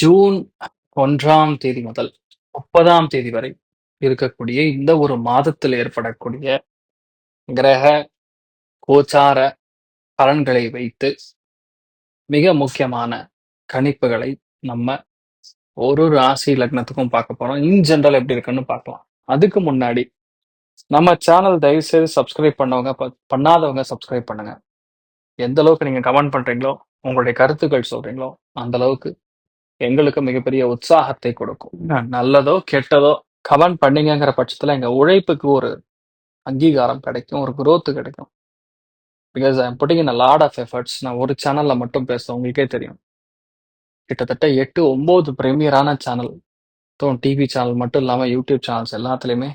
June ஒன்றாம் தேதி முதல் முப்பதாம் தேதி வரை இருக்கக்கூடிய இந்த ஒரு மாதத்தில் ஏற்படக்கூடிய கிரக கோச்சார பலன்களை வைத்து மிக முக்கியமான கணிப்புகளை நம்ம ஒரு ராசி லக்னத்துக்கும் பார்க்க போறோம். இன் ஜென்ரல் எப்படி இருக்குன்னு பார்க்கலாம். அதுக்கு முன்னாடி நம்ம சேனல் தயவு செய்து சப்ஸ்கிரைப் பண்ணவங்க ப- பண்ணாதவங்க சப்ஸ்கிரைப் பண்ணுங்க. எந்த அளவுக்கு நீங்க கமெண்ட் பண்றீங்களோ உங்களுடைய கருத்துக்கள் சொல்றீங்களோ அந்த அளவுக்கு எங்களுக்கு மிகப்பெரிய உற்சாகத்தை கொடுக்கும். ந- நல்லதோ கெட்டதோ கமெண்ட் பண்ணீங்கங்கிற பட்சத்துல எங்க உழைப்புக்கு ஒரு அங்கீகாரம் கிடைக்கும் ஒரு growth கிடைக்கும். Because I putting in lot of efforts நான் ஒரு சேனல்ல மட்டும் பேசுறேன் உங்களுக்கே தெரியும். கிட்டத்தட்ட எட்டு ஒன்பது பிரீமியரான சேனல் டிவி சேனல் மட்டும் இல்லாம யூடியூப் சேனல்ஸ் எல்லாத்துலயுமே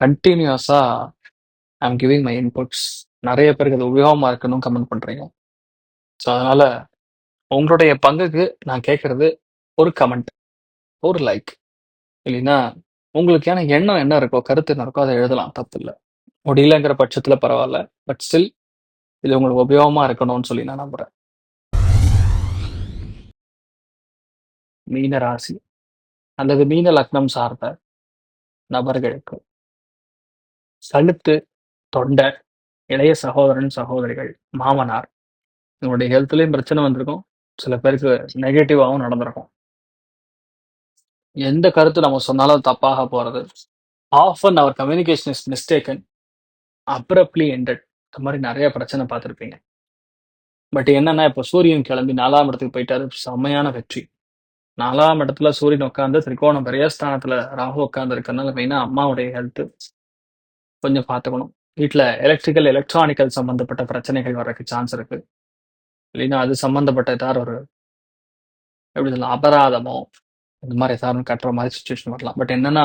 கண்டினியூஸா எம் கிவிங் மை இன்புட்ஸ் நிறைய பேருக்கு அது உபயோகமா இருக்குன்னு கமெண்ட் பண்றீங்க. ஸோ அதனால உங்களுடைய பங்குக்கு நான் கேட்கறது ஒரு கமெண்ட் ஒரு லைக் இல்லைன்னா உங்களுக்கான எண்ணம் என்ன இருக்கோ கருத்து என்ன இருக்கோ அதை எழுதலாம். தப்பு இல்லை. முடியலங்கிற பட்சத்தில் பரவாயில்ல. பட் ஸ்டில் இது உங்களுக்கு உபயோகமாக இருக்கணும்னு சொல்லி நான் நம்புகிறேன் மீன ராசி. அல்லது மீன லக்னம் சார்ந்த நபர்களுக்கு. கழுத்து தொண்டை இளைய சகோதரன் சகோதரிகள் மாமனார். இவங்களுடைய ஹெல்த்லேயும் பிரச்சனை வந்திருக்கும். சில பேருக்கு நெகட்டிவாகவும் நடந்திருக்கும். எந்த கருத்து நம்ம சொன்னாலும் தப்பாக போறது. Often our communication is mistaken abruptly ended இந்த மாதிரி நிறைய பிரச்சனை பார்த்துருப்பீங்க. பட் என்னன்னா இப்போ சூரியன் கிளம்பி நாலாம் இடத்துக்கு போயிட்டாரு. செம்மையான வெற்றி. நாலாம் இடத்துல சூரியன் உட்காந்து திரிகோணம் பெரியஸ்தானத்துல ராகு உட்காந்து இருக்கறனால மெயினா அம்மாவுடைய ஹெல்த் கொஞ்சம் பார்த்துக்கணும் வீட்டில் எலக்ட்ரிக்கல் எலக்ட்ரானிக்கல் சம்மந்தப்பட்ட பிரச்சனைகள் வர்றதுக்கு சான்ஸ் இருக்குது இல்லைன்னா அது சம்மந்தப்பட்ட ஏதாவது ஒரு எப்படி சொல்லலாம் அபராதமோ இந்த மாதிரி ஏதாவது கட்டுற மாதிரி சுச்சுவேஷன் வரலாம். பட் என்னன்னா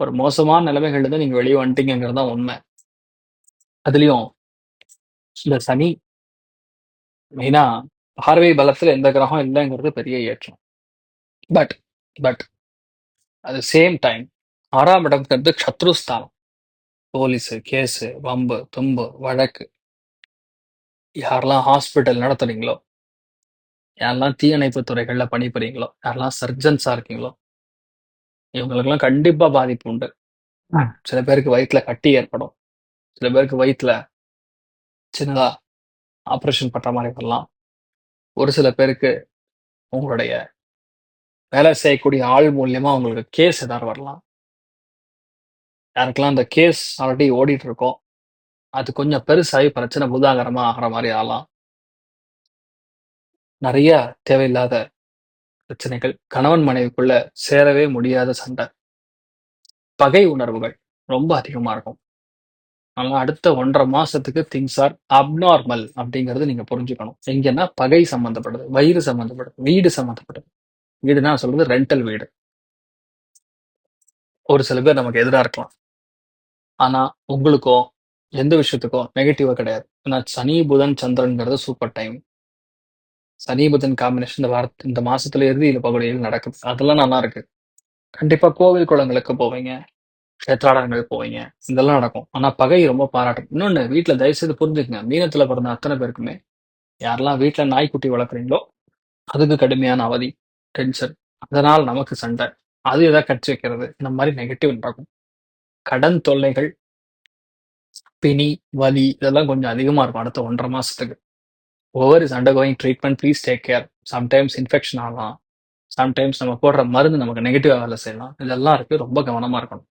ஒரு மோசமான நிலைமைகள்லேருந்து நீங்கள் வெளியே வந்துட்டீங்கிறது தான் உண்மை. அதுலேயும் இந்த சனி மெயினாக பார்வை பலத்தில் எந்த கிரகம் இல்லைங்கிறது பெரிய ஏற்றம். பட் பட் அது சேம் டைம் ஆறாம் இடம்ங்கிறது சத்ருஸ்தானம் போலீஸ் கேஸ் வம்பு தும்பு வழக்கு. யாரெல்லாம் ஹாஸ்பிட்டல் நடத்துறீங்களோ யாரெல்லாம் தீயணைப்பு துறைகள்ல பணிபுறீங்களோ யாரெல்லாம் சர்ஜன்ஸா இருக்கீங்களோ இவங்களுக்கெல்லாம் கண்டிப்பா பாதிப்பு உண்டு. சில பேருக்கு வயிற்றுல கட்டி ஏற்படும். சில பேருக்கு வயிற்றுல சின்னதா ஆப்ரேஷன் பண்ற மாதிரி வரலாம். ஒரு சில பேருக்கு உங்களுடைய வேலை செய்யக்கூடிய ஆள் மூலியமா உங்களுக்கு கேஸ் ஏதாவது வரலாம். யாருக்கெல்லாம் அந்த கேஸ் ஆல்ரெடி ஓடிட்டு இருக்கோ அது கொஞ்சம் பெருசாகி பிரச்சனை புதாகரமா ஆகிற மாதிரி ஆகலாம். நிறைய தேவையில்லாத பிரச்சனைகள். கணவன் மனைவிக்குள்ள சேரவே முடியாத சண்டை. பகை உணர்வுகள் ரொம்ப அதிகமா இருக்கும். ஆனா அடுத்த ஒன்றரை மாசத்துக்கு திங்ஸ் ஆர் அப்நார்மல் அப்படிங்கறது நீங்க புரிஞ்சுக்கணும். எங்கன்னா பகை சம்பந்தப்படுது வயிறு சம்பந்தப்படுது வீடு சம்பந்தப்படுது வீடுனா நான் சொல்றது ரெண்டல் வீடு. ஒரு சில பேர் நமக்கு எதிரா இருக்கலாம். ஆனா உங்களுக்கோ எந்த விஷயத்துக்கோ நெகட்டிவா கிடையாது. ஏன்னா சனி புதன் சந்திரன்ங்கிறது சூப்பர் டைம் சனி புதன் காம்பினேஷன் இந்த வாரத்து இந்த மாசத்துல இறுதியில பகுதியில் நடக்குது. அதெல்லாம் நல்லா இருக்கு. கண்டிப்பா கோவில் குளங்களுக்கு போவீங்க கஷேத்ராடனங்கள் போவீங்க. இதெல்லாம் நடக்கும். ஆனா பகை ரொம்ப பாராட்டும். இன்னொன்னு வீட்டுல தயவு செய்து புரிஞ்சுக்கங்க. மீனத்துல பிறந்த அத்தனை பேருக்குமே யாரெல்லாம் வீட்டுல நாய்க்குட்டி வளர்க்குறீங்களோ அதுக்கு கடுமையான அவதி டென்ஷன் அதனால் நமக்கு சண்டை. அது எதாவது கட்சி வைக்கிறது? இந்த மாதிரி நெகட்டிவ் நடக்கும் கடன் தொல்லைகள் பிணி வலி இதெல்லாம் கொஞ்சம் அதிகமா இருக்கும் அடுத்த ஒன்றரை மாசத்துக்கு. Over is under going treatment please take care sometimes infection ஆகலாம். சம்டைம்ஸ் நம்ம போடுற மருந்து நமக்கு நெகட்டிவாக வேலை செய்யலாம். இதெல்லாம் இருக்கு. ரொம்ப கவனமா இருக்கணும்.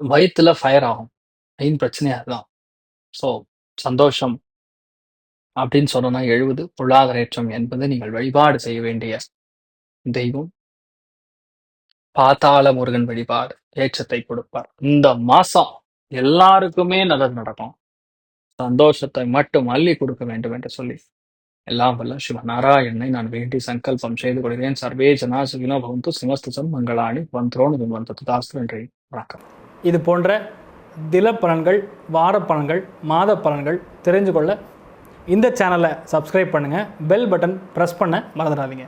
வயிற்றுல ஃபயர் ஆகும். மெயின் பிரச்சனையே அதுதான். ஸோ சந்தோஷம் அப்படின்னு சொன்னோம்னா எழுபது பொருளாதாரேற்றம் என்பது நீங்கள் வழிபாடு செய்ய வேண்டிய தெய்வம். பாத்தாள முருகன் வழிபாடு ஏற்றத்தை கொடுப்பார். இந்த மாசம் எல்லாருக்குமே நல்லது நடக்கும். சந்தோஷத்தை மட்டும் அள்ளி கொடுக்க வேண்டும் என்று சொல்லி. எல்லாம் வல்ல சிவநாராயணனை நான் வேண்டி சங்கல்பம் செய்து கொள்கிறேன். சர்வே ஜனா சுகினோ பவந்து சிமஸ்துசம் மங்களாணி வந்தோடு வந்தது. தாஸ்து நன்றி வணக்கம். இது போன்ற தில பலன்கள் வார பலன்கள் மாத பலன்கள் தெரிஞ்சு கொள்ள இந்த சேனலை சப்ஸ்கிரைப் பண்ணுங்கள் பெல் பட்டன் ப்ரெஸ் பண்ண மறந்துடாதீங்க.